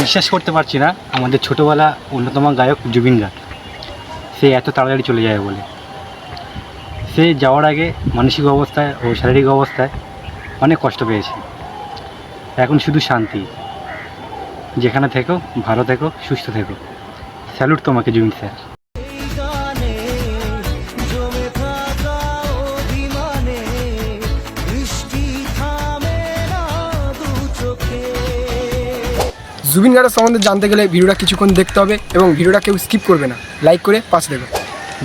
বিশ্বাস করতে পারছি না, আমাদের ছোটোবেলা অন্যতম গায়ক জুবিন গার্গ। সে এত তাড়াতাড়ি চলে যায় বলে। সে যাওয়ার আগে মানসিক অবস্থায় ও শারীরিক অবস্থায় অনেক কষ্ট পেয়েছে। এখন শুধু শান্তি। যেখানে থেকো, ভালো থেকো, সুস্থ থেকো। স্যালুট তোমাকে জুবিন স্যার। জুবিন গার্গের সম্বন্ধে জানতে গেলে ভিডিওটা কিছুক্ষণ দেখতে হবে এবং ভিডিওটা কেউ স্কিপ করবে না। লাইক করে পাশে দেবে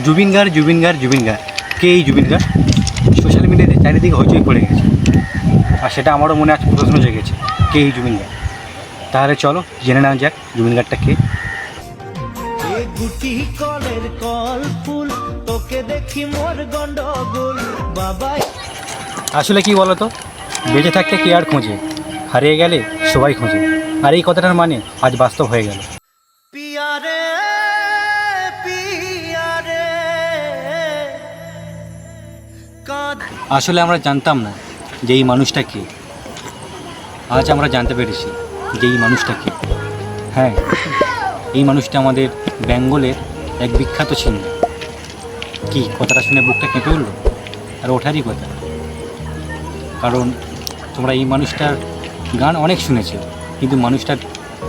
জুবিন গার্গ জুবিন গার্গ জুবিন গার্গ কে এই জুবিন গার্গ সোশ্যাল মিডিয়াতে চারিদিকে হইচই পড়ে গেছে। আর সেটা আমারও মনে আজ প্রশ্ন জেগেছে কে এই জুবিন গার্গ তাহলে চলো জেনে নেওয়া যাক জুবিন গার্গটা কে। গুটি কলের কল ফুল তোকে দেখি মোর গন্ডগোল বাবা আসলে কি বলো তো বেঁচে থাকতে কে আর খোঁজে? হারিয়ে গেলে সবাই খোঁজে। আর এই কথাটার মানে আজ বাস্তব হয়ে গেল। পিয়ারে পিয়ারে আসলে আমরা জানতাম না যে এই মানুষটা কে। আজ আমরা জানতে পেরেছি যে এই মানুষটা কে। হ্যাঁ এই মানুষটা আমাদের বেঙ্গলের এক বিখ্যাত ছিল কি কথাটা শুনে বুকটা কেঁপে উঠল? আর ওঠারই কথা। কারণ তোমরা এই মানুষটার গান অনেক শুনেছো, কিন্তু মানুষটা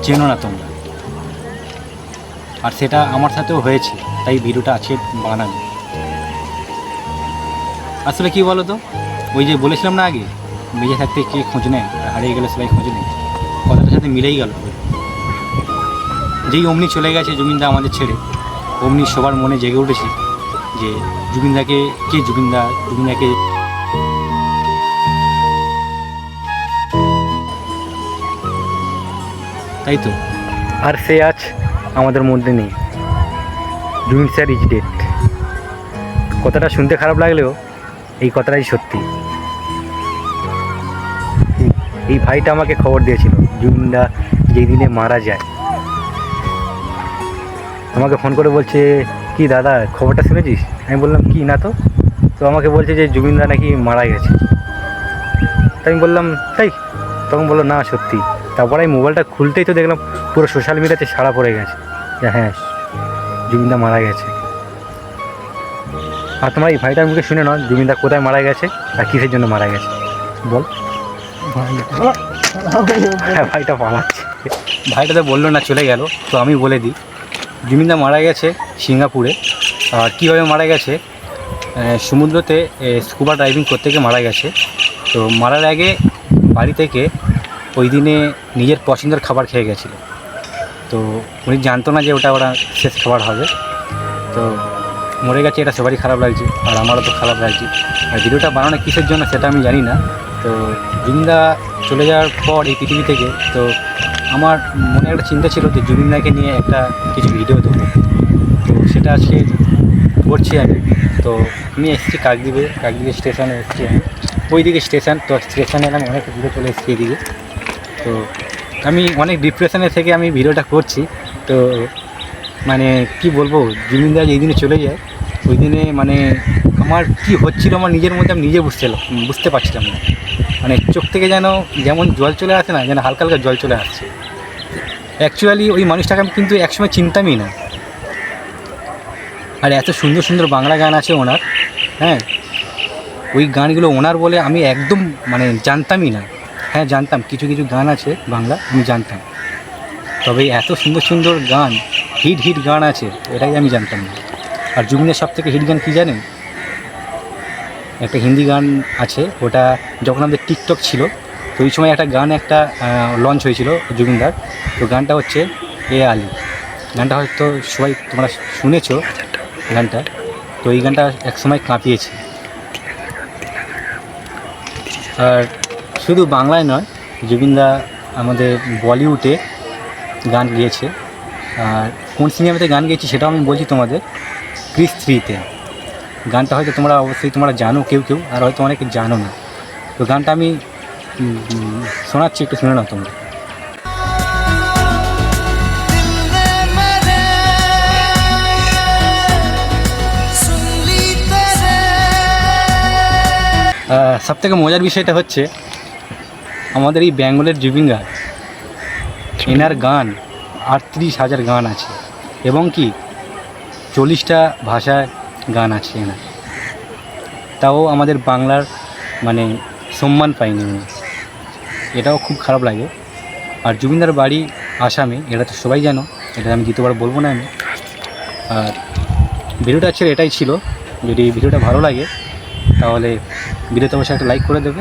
চেনো না তোমরা। আর সেটা আমার সাথেও হয়েছে, তাই ভিডিওটা আছে বানানো আসলে কি বলো তো ওই যে বলেছিলাম না আগে বেঁচে থাকতে কে খোঁজ নেয় হারিয়ে গেলে সবাই খোঁজ নেয়। কথাটার সাথে মিলেই গেল। যেই অমনি চলে গেছে জুবিনদা আমাদের ছেড়ে, অমনি সবার মনে জেগে উঠেছে যে জুবিনদাকে, কে জুবিনদা? জুবিনদাকে তাই তো? আর সে আজ আমাদের মধ্যে নেই। জুবিন স্যার ইজ ডেট কথাটা শুনতে খারাপ লাগলেও এই কথাটাই সত্যি। এই- ভাইটা আমাকে খবর দিয়েছিল জুবিনদা যেই দিনে মারা যায়। আমাকে ফোন করে বলছে, কি দাদা, খবরটা শুনেছিস? আমি বললাম, কি না তো? তো আমাকে বলছে যে জুবিনদা নাকি মারা গেছে। তাই আমি বললাম, তাই? তখন বলল, না, সত্যি। তারপরে আমি মোবাইলটা খুলতেই তো দেখলাম পুরো সোশ্যাল মিডিয়াতে সারা পড়ে গেছে। যে হ্যাঁ জুবিনদা মারা গেছে। আর তোমার এই ভাইটার মুখে শুনে নাও, জুবিনদা কোথায় মারা গেছে আর কিসের জন্য মারা গেছে। বল। হ্যাঁ ভাইটা পালাচ্ছে। ভাইটা তো বলল না, চলে গেল, তো আমি বলে দিই। জুবিনদা মারা গেছে সিঙ্গাপুরে। আর কীভাবে মারা গেছে? সমুদ্রতে স্কুবা ড্রাইভিং করতে গিয়ে মারা গেছে। তো মারার আগে বাড়ি থেকে ওই দিনে নিজের পছন্দের খাবার খেয়ে গেছিল। তো উনি জানতো না যে ওটা ওরা শেষ খাবার হবে। তো মরে গেছে, এটা সবারই খারাপ লাগছে, আর আমারও তো খারাপ লাগছে। আর ভিডিওটা বানানো কিসের জন্য সেটা আমি জানি না। তো জুবিনদা চলে যাওয়ার পর এই পৃথিবী থেকে, তো আমার মনে একটা চিন্তা ছিল যে জুবিনদাকে নিয়ে একটা কিছু ভিডিও দেবো। তো সেটা আজকে করছি আমি। তো আমি এসেছি কাকদ্বীপে কাকদ্বীপে স্টেশনে এসেছি আমি। ওইদিকে স্টেশন, তো স্টেশনে আমি অনেক দূরে চলে এসেছি এদিকে। তো আমি অনেক ডিপ্রেশনে থেকে আমি ভিডিওটা করছি। তো মানে কি বলব জুবিনদা যেই দিনে চলে যায়। ওই দিনে মানে আমার কি হচ্ছিল আমার নিজের মধ্যে আমি নিজে বুঝতে বুঝতে পারছিলাম না। মানে চোখ থেকে যেন যেমন জল চলে আসে না, যেন হালকা হালকা জল চলে আসছে। অ্যাকচুয়ালি ওই মানুষটাকে আমি কিন্তু একসময় চিনতামই না। আর এত সুন্দর সুন্দর বাংলা গান আছে ওনার হ্যাঁ? ওই গানগুলো ওনার বলে আমি একদম মানে জানতামই না। হ্যাঁ জানতাম। কিছু কিছু গান আছে বাংলা, আমি জানতাম। তবে এত সুন্দর সুন্দর গান, হিট হিট গান আছে, এটাই আমি জানতাম না। আর জুবিনের সব থেকে হিট গান কী জানেন? একটা হিন্দি গান আছে, ওটা যখন আমাদের টিকটক ছিল, তো ওই সময় একটা গান একটা লঞ্চ হয়েছিল জুবিনদার। তো গানটা হচ্ছে এ আলি। গানটা হয়তো সবাই তোমরা শুনেছো গানটা। তো এই গানটা এক সময় কাঁপিয়েছে। আর শুধু বাংলায় নয়, জুবিনদা আমাদের বলিউডে গান গিয়েছে। আর কোন সিনেমাতে গান গিয়েছে সেটাও আমি বলছি তোমাদের, ক্রিস থ্রিতে। গানটা হয়তো তোমরা অবশ্যই তোমরা জানো কেউ কেউ, আর হয়তো অনেকে জানো না। তো গানটা আমি শোনাচ্ছি, একটু শুনে নাও তোমরা। সবথেকে মজার বিষয়টা হচ্ছে আমাদের এই বেঙ্গলের জুবিন। গার্গ এনার গান আটত্রিশ হাজার গান আছে। এবং কি চল্লিশটা ভাষায় গান আছে এনার। তাও আমাদের বাংলার মানে সম্মান পাইনি উনি। এটাও খুব খারাপ লাগে। আর জুবিনদার বাড়ি আসামে এটা তো সবাই জানো এটা আমি দ্বিতীয়বার বলব না আমি। আর ভিডিওটা ছিল এটাই ছিল। যদি ভিডিওটা ভালো লাগে তাহলে ভিডিওতে অবশ্যই একটা লাইক করে দেবে।